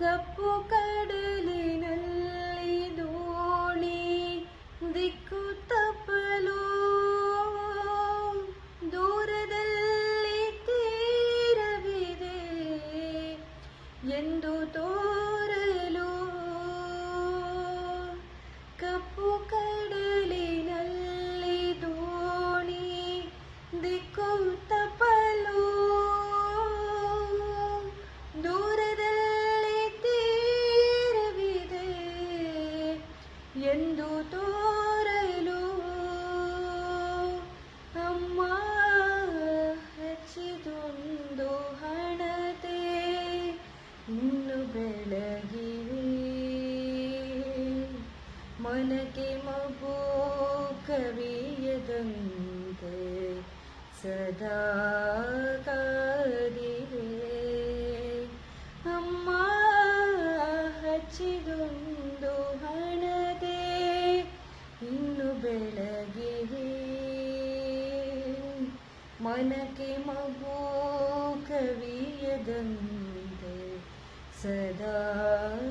ಕಪ್ಪು ಕಡಲಿನಲ್ಲಿ ದೋಣಿ ದಿಕ್ಕು ತಪ್ಪಲು. ದೂರದಲ್ಲಿ ತೀರವಿದೆ ಎಂದು ತೋರಲು. ಕಪ್ಪು ಕಡಲಿನಲ್ಲಿ ದೋಣಿ ದಿಕ್ಕು ತಪ್ಪಲು. ಇನ್ನು ಮನಕ್ಕೆ ಮಗು ಕವಿಯದಂತೆ ಸದಾ ಕಾದಿವೆ ಅಮ್ಮ ಹಚ್ಚಿದೊಂದು ಹಣದೆ ಇನ್ನು ಬೆಳಗಿರಿ. ಮನಕ್ಕೆ ಮಗು ಕವಿಯದಂತೆ ಸದಾ ಕಾ